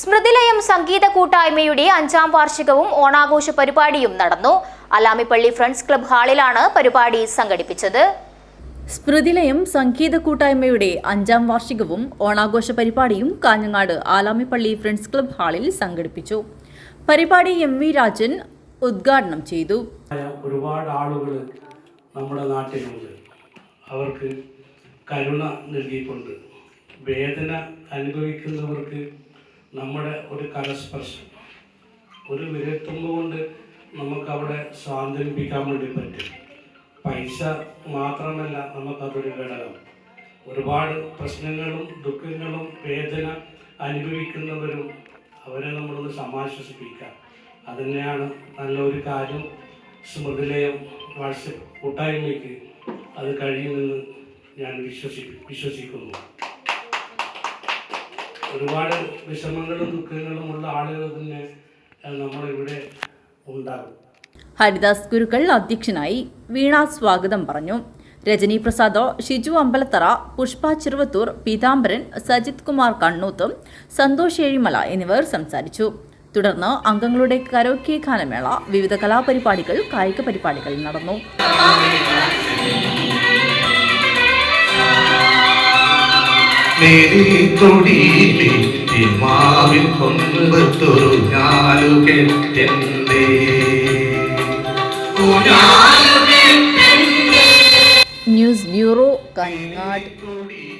സ്മൃതിലയം സംഗീത കൂട്ടായ്മയുടെ അഞ്ചാം വാർഷികവും ഓണാഘോഷ പരിപാടിയും നടന്നു. അലാമിപ്പള്ളി ഫ്രണ്ട്സ് ക്ലബ് ഹാളിലാണ് പരിപാടി സംഘടിപ്പിച്ചത്. സ്മൃതിലയം സംഗീത കൂട്ടായ്മയുടെ അഞ്ചാം വാർഷികവും ഓണാഘോഷ പരിപാടിയും കാഞ്ഞങ്ങാട് ആലാമിപ്പള്ളി ഫ്രണ്ട്സ് ക്ലബ് ഹാളിൽ സംഘടിപ്പിച്ചു. പരിപാടി എം വി രാജൻ ഉദ്ഘാടനം ചെയ്തു. ഒരുപാട് ആളുകൾ നമ്മുടെ നാട്ടിലുണ്ട്. അവർക്ക് കരുണ നൽകിക്കൊണ്ട് വേദന അനുഭവിക്കുന്നവർക്ക് നമ്മുടെ ഒരു കരസ്പർശം. ഒരു വിരൽത്തുമ്പ് കൊണ്ട് നമുക്കവിടെ സ്വാതന്ത്ര്യപ്പിക്കാൻ വേണ്ടി പറ്റും. പൈസ മാത്രമല്ല നമുക്കതൊരു ഘടകം. ഒരുപാട് പ്രശ്നങ്ങളും ദുഃഖങ്ങളും വേദന അനുഭവിക്കുന്നവരും അവരെ നമ്മളൊന്ന് സമാശ്വസിപ്പിക്കാം അത് തന്നെയാണ് നല്ലൊരു കാര്യം. സ്മൃതിലയം വാട്സപ്പ് കൂട്ടായ്മയ്ക്ക് അത് കഴിയുമെന്ന് ഞാൻ വിശ്വസി വിശ്വസിക്കുന്നു. ഒരുപാട് വിഷമങ്ങളും ദുഃഖങ്ങളും ഉള്ള ആളുകൾ തന്നെ നമ്മളിവിടെ ഉണ്ടാകും. ഹരിദാസ് ഗുരുക്കൾ അധ്യക്ഷനായി വീണ സ്വാഗതം പറഞ്ഞു. രജനി പ്രസാദോ ഷിജു അമ്പലത്തറ പുഷ്പ ചെറുവത്തൂർ പീതാംബരൻ സജിത് കുമാർ കണ്ണൂത്തും സന്തോഷ് ഏഴിമല എന്നിവർ സംസാരിച്ചു. തുടർന്ന് അംഗങ്ങളുടെ കരോക്കെ ഗാനമേള വിവിധ കലാപരിപാടികൾ കായിക പരിപാടികൾ നടന്നു. നെരിക്കൊടിയിലെ മാവിൽ കൊമ്പത്തൊരു ഞാലു ന്യൂസ് ബ്യൂറോ കന്നാട്